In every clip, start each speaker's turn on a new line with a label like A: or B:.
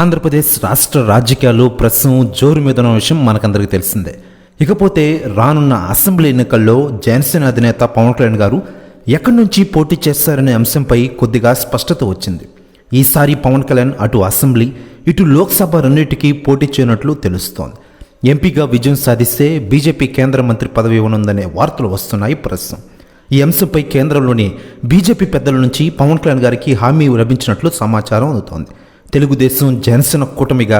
A: ఆంధ్రప్రదేశ్ రాష్ట్ర రాజకీయాలు ప్రస్తుతం జోరు మీద ఉన్న విషయం మనకందరికీ తెలిసిందే. ఇకపోతే రానున్న అసెంబ్లీ ఎన్నికల్లో జనసేన అధినేత పవన్ కళ్యాణ్ గారు ఎక్కడి నుంచి పోటీ చేస్తారనే అంశంపై కొద్దిగా స్పష్టత వచ్చింది. ఈసారి పవన్ కళ్యాణ్ అటు అసెంబ్లీ ఇటు లోక్సభ రెండింటికి పోటీ చేయనట్లు తెలుస్తోంది. ఎంపీగా విజయం సాధిస్తే బీజేపీ కేంద్ర మంత్రి పదవి ఇవ్వనుందనే వార్తలు వస్తున్నాయి ప్రస్తుతం. ఈ అంశంపై కేంద్రంలోని బీజేపీ పెద్దల నుంచి పవన్ కళ్యాణ్ గారికి హామీ లభించినట్లు సమాచారం అందుతోంది. తెలుగుదేశం జనసేన కూటమిగా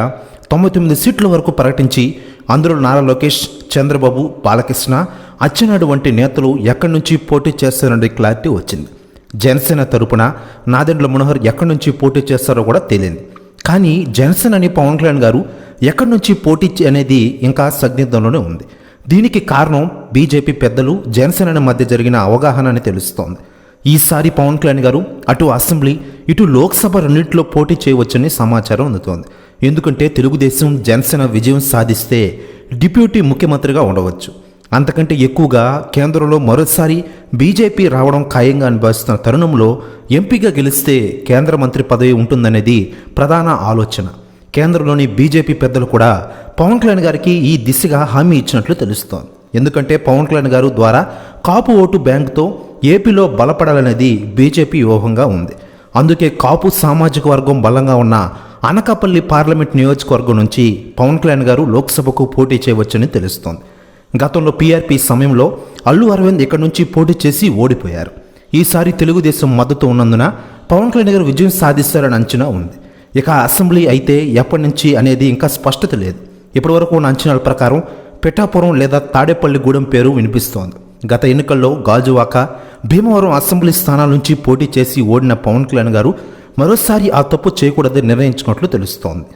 A: తొంభై తొమ్మిది సీట్ల వరకు ప్రకటించి అందులో నారా లోకేష్ చంద్రబాబు బాలకృష్ణ అచ్చెన్నాయుడు వంటి నేతలు ఎక్కడి నుంచి పోటీ చేస్తారనే క్లారిటీ వచ్చింది. జనసేన తరపున నాదెండ్ల మనోహర్ ఎక్కడి నుంచి పోటీ చేస్తారో కూడా తెలియదు. కానీ జనసేన అని పవన్ కళ్యాణ్ గారు ఎక్కడి నుంచి పోటీ అనేది ఇంకా సందిగ్ధంలోనే ఉంది. దీనికి కారణం బీజేపీ పెద్దలు జనసేన మధ్య జరిగిన అవగాహన అని తెలుస్తోంది. ఈసారి పవన్ కళ్యాణ్ గారు అటు అసెంబ్లీ ఇటు లోక్సభ రెండింటిలో పోటీ చేయవచ్చని సమాచారం అందుతోంది. ఎందుకంటే తెలుగుదేశం జనసేన విజయం సాధిస్తే డిప్యూటీ ముఖ్యమంత్రిగా ఉండవచ్చు. అంతకంటే ఎక్కువగా కేంద్రంలో మరోసారి బీజేపీ రావడం ఖాయంగా అనిపిస్తున్న తరుణంలో ఎంపీగా గెలిస్తే కేంద్ర మంత్రి పదవి ఉంటుందనేది ప్రధాన ఆలోచన. కేంద్రంలోని బీజేపీ పెద్దలు కూడా పవన్ కళ్యాణ్ గారికి ఈ దిశగా హామీ ఇచ్చినట్లు తెలుస్తోంది. ఎందుకంటే పవన్ కళ్యాణ్ గారు ద్వారా కాపు ఓటు బ్యాంకుతో ఏపీలో బలపడాలనేది బీజేపీ వ్యూహంగా ఉంది. అందుకే కాపు సామాజిక వర్గం బలంగా ఉన్న అనకాపల్లి పార్లమెంట్ నియోజకవర్గం నుంచి పవన్ కళ్యాణ్ గారు లోక్సభకు పోటీ చేయవచ్చని తెలుస్తోంది. గతంలో పీఆర్పీ సమయంలో అల్లు అరవింద్ ఇక్కడి నుంచి పోటీ చేసి ఓడిపోయారు. ఈసారి తెలుగుదేశం మద్దతు ఉన్నందున పవన్ కళ్యాణ్ గారు విజయం సాధిస్తారని అంచనా ఉంది. ఇక అసెంబ్లీ అయితే ఎప్పటి నుంచి అనేది ఇంకా స్పష్టత లేదు. ఇప్పటివరకు ఉన్న అంచనాల ప్రకారం పిఠాపురం లేదా తాడేపల్లిగూడెం పేరు వినిపిస్తోంది. గత ఎన్నికల్లో గాజువాక భీమవరం అసెంబ్లీ స్థానాల నుంచి పోటీ చేసి ఓడిన పవన్ కళ్యాణ్ గారు మరోసారి ఆ తప్పు చేయకూడదని నిర్ణయించుకున్నట్లు తెలుస్తోంది.